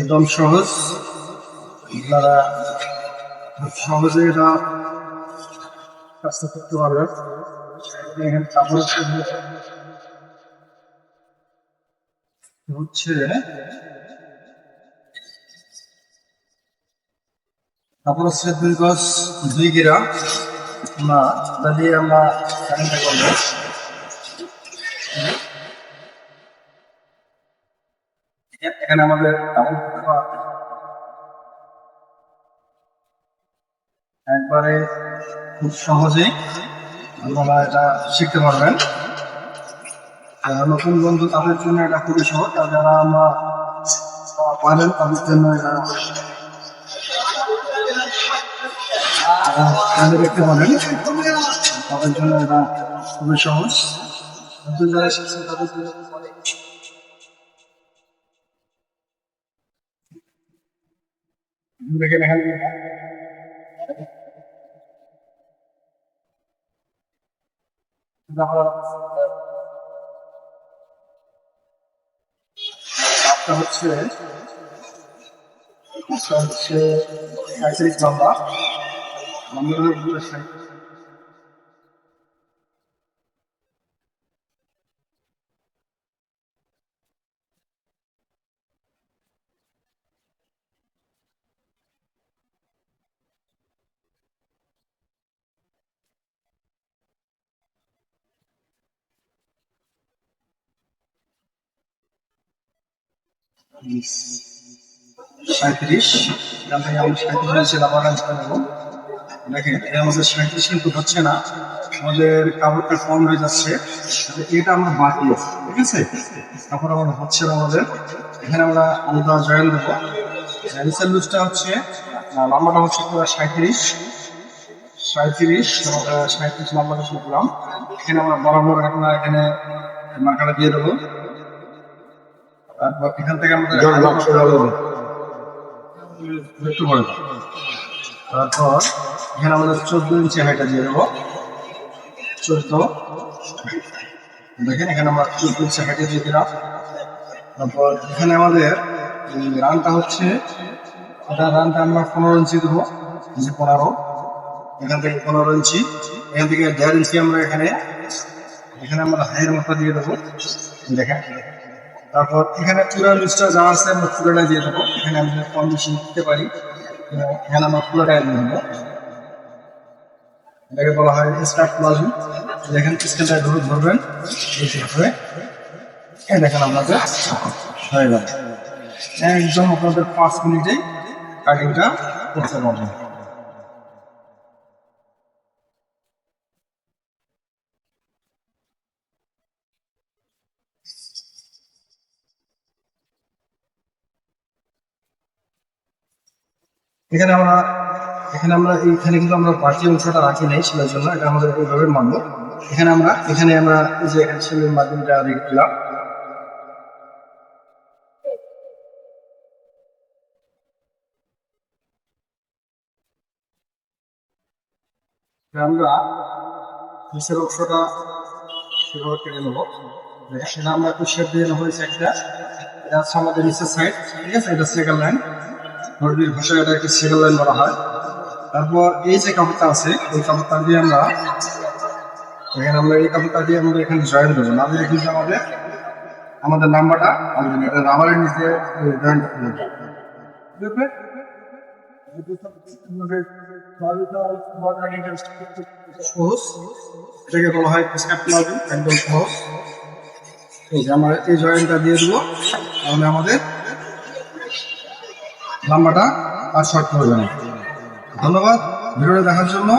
একদম সহজ। আপনারা সহজে এটা কাজটা করতে পারবেন। হচ্ছে হচ্ছে দুই গজ দুই গিরা। না তা দিয়ে আমরা কারেন্টটা করব। এখানে আমাদের একবারে খুব সহজেই আপনারা এটা শিখতে পারবেন। নতুন বন্ধু তাদের জন্য এটা খুবই সহজ। আর যারা আমরা পারেন, তাদের জন্য এটা তাদের দেখতে পারেন, তাদের জন্য এটা খুবই সহজ। নতুন যারা শিখছেন, তাদের জন্য অনেক দেখেন এখানে হচ্ছে হচ্ছে লম্বা সাঁত্রিশ। এখান থেকে আমি সাঁত্রিশ নেব দেখেন এই আমাদের সাঁত্রিশ হচ্ছে না, আমাদের কাপড়টা কম হয়ে যাচ্ছে। এটা আমরা ঠিক আছে? কাপড় হচ্ছে আমাদের, এখানে আমরা আলাদা জয়েন দেবো। রিসেল লুজটা হচ্ছে লম্বাটা হচ্ছে সাঁত্রিশ সাঁত্রিশ আমরা সাঁত্রিশ লম্বাটা শিখলাম এখানে আমরা বরাবর আমরা এখানে মার্কাটা দিয়ে দেবো। এখান থেকে আমরা একটু বড় তারপর এখানে আমাদের চোদ্দ ইঞ্চি হাইটা দিয়ে দেবো। চোদ্দ। দেখেন এখানে আমরা চোদ্দ ইঞ্চি হাইটা দিয়ে দিলাম। তারপর এখানে আমাদের রানটা হচ্ছে এটা রানটা আমরা পনেরো ইঞ্চি দেবো ইঞ্চি পনেরো। এখান থেকে পনেরো ইঞ্চি। এখান থেকে দেড় ইঞ্চি আমরা এখানে এখানে আমরা হাইয়ের মতো দিয়ে দেবো। দেখেন। তারপর এখানে চূড়া লুজটা যা আছে আমরা চূড়াটা দিয়ে দেবো। এখানে কম বেশি দিতে পারি এখানে আমরা পুরোটাই দিয়ে দেবো। এটাকে বলা হয় স্টার্ট প্লাজু দেখেন স্কেলটা ধরে ধরবেন, এই দেখেন আপনাদের, হয়ে গেল। একদম আপনাদের পাঁচ মিনিটেই কাটিংটা করতে পারবেন। এখানে আমরা এখানে আমরা এইখানে কিন্তু আমরা বাকি অংশটা রাখি নাই সেটার জন্য, এটা আমাদের এইভাবে মানবো এখানে আমরা এখানে আমরা যে এখানে সেলের মাধ্যমটা রেখে দিলাম আমরা নিচের অংশটা সেভাবে কেটে নেব। সেটা আমরা একটু দিয়ে নেব একটা। এটা হচ্ছে আমাদের নিচের সাইড ঠিক আছে? এটা সেকেন্ড লাইন মুরগির ভাষায় এটা একটা লাইন বলা হয়। তারপর এই যে কাপড়টা আছে, এই কাপড়টা দিয়ে আমরা এখানে আমরা এই কাপড়টা দিয়ে আমরা এখানে জয়েন দেবো না দিলে কিন্তু আমাদের আমাদের নাম্বারটা আমাদের রাবারের নিচে জয়েন সহজ, এটাকে বলা হয় সহজ। আমরা এই দিয়ে দেবো। আমাদের লম্বাটা আর শর্ট হবে না। ধন্যবাদ ভিডিওটা দেখার জন্য।